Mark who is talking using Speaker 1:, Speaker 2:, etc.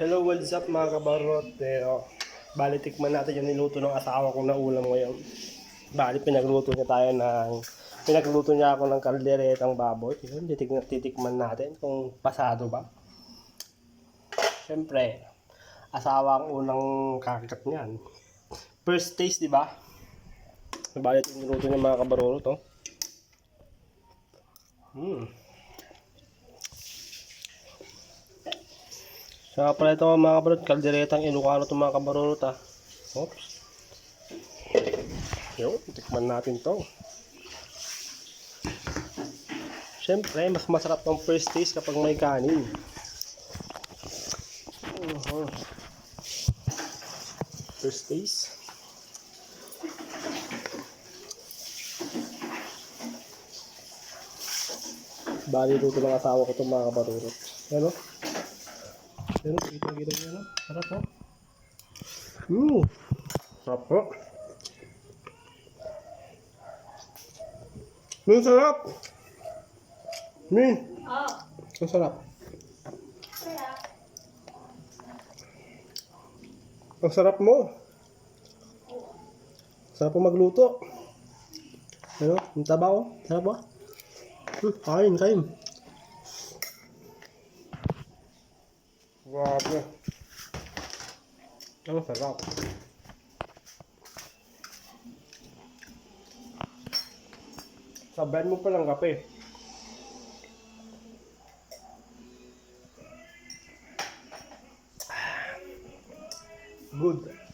Speaker 1: Hello, what's up mga kabarot? Eh, oh, bali tikman natin yung niluto ng asawa ko na ulam ngayon. Bali pinagluto niya tayo ng pinagluto niya ako ng kalderetang baboy. Yun, titik, titikman natin kung pasado ba. Siyempre, asawa ang unang kakagat niyan. First taste, di ba? Bali niluto niya mga kabarot, oh. Hmm. Saka pala ito mga kabarot, kalderetang Ilocano ito mga kabarot ah. Oops. Yun, tikman natin to. Siyempre, mas masarap ng first taste kapag may kanin. Uh-huh. First taste. Bali dito ng asawa ko itong mga kabarurot. Ano? Pero kita kita niya no? Sarap po. Mm. Sarap po. Ang sarap! Min!
Speaker 2: Oh,
Speaker 1: Ang sarap.
Speaker 2: sarap.
Speaker 1: Ang sarap mo. Sarap po magluto. Ano? Ang taba ko. Sarap ba? Hmm, kain, kain. Grabe. Ano sarap. Sabayan mo palang kape. Good.